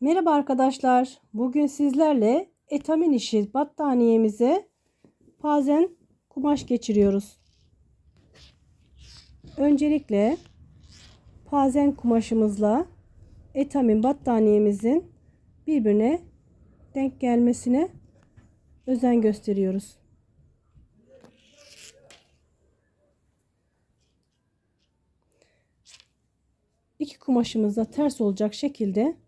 Merhaba arkadaşlar. Bugün sizlerle etamin işi battaniyemize pazen kumaş geçiriyoruz. Öncelikle pazen kumaşımızla etamin battaniyemizin birbirine denk gelmesine özen gösteriyoruz. İki kumaşımız da ters olacak şekilde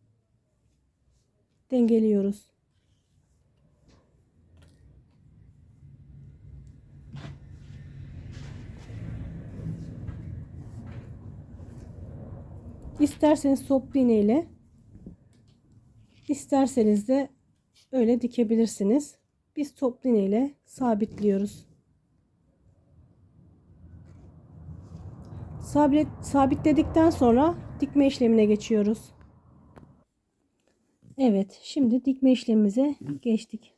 dengeliyoruz. İsterseniz toplu iğne isterseniz de öyle dikebilirsiniz. Biz toplu iğne sabitliyoruz. Sabit, sabitledikten sonra dikme işlemine geçiyoruz. Evet, şimdi dikme işlemimize geçtik.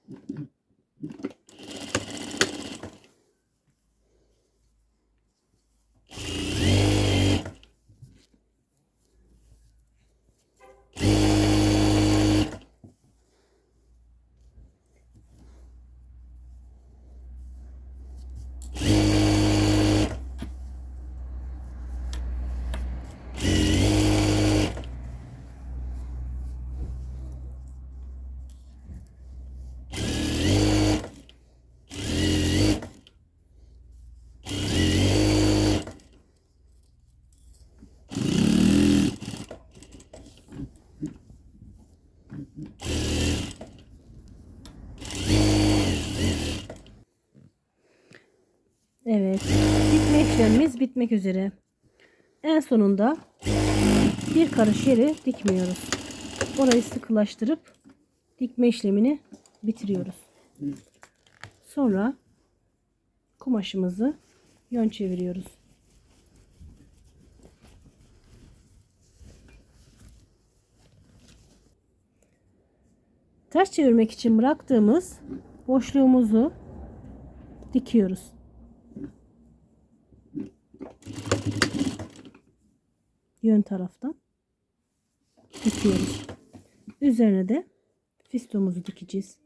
Evet. Dikme işlemimiz bitmek üzere. En sonunda bir karış yeri dikmiyoruz. Orayı sıkılaştırıp dikme işlemini bitiriyoruz. Sonra kumaşımızı yön çeviriyoruz. Ters çevirmek için bıraktığımız boşluğumuzu dikiyoruz. Yön taraftan dikiyoruz. Üzerine de fistomuzu dikeceğiz.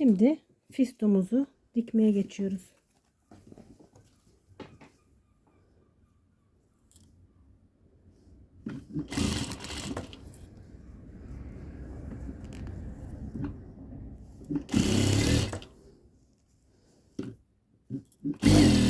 Şimdi fistomuzu dikmeye geçiyoruz. Thank you.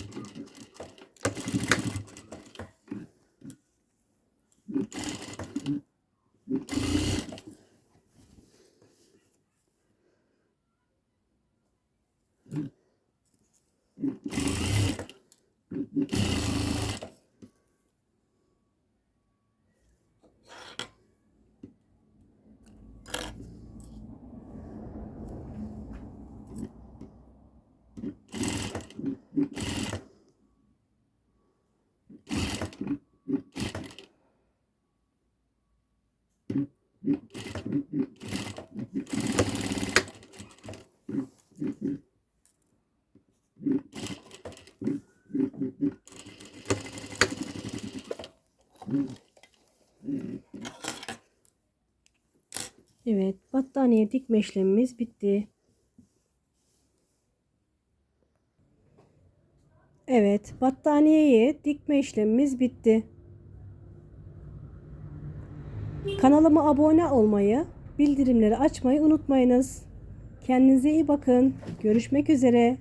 Evet, battaniye dikme işlemimiz bitti. Evet, battaniyeyi dikme işlemimiz bitti. Kanalıma abone olmayı, bildirimleri açmayı unutmayınız. Kendinize iyi bakın. Görüşmek üzere.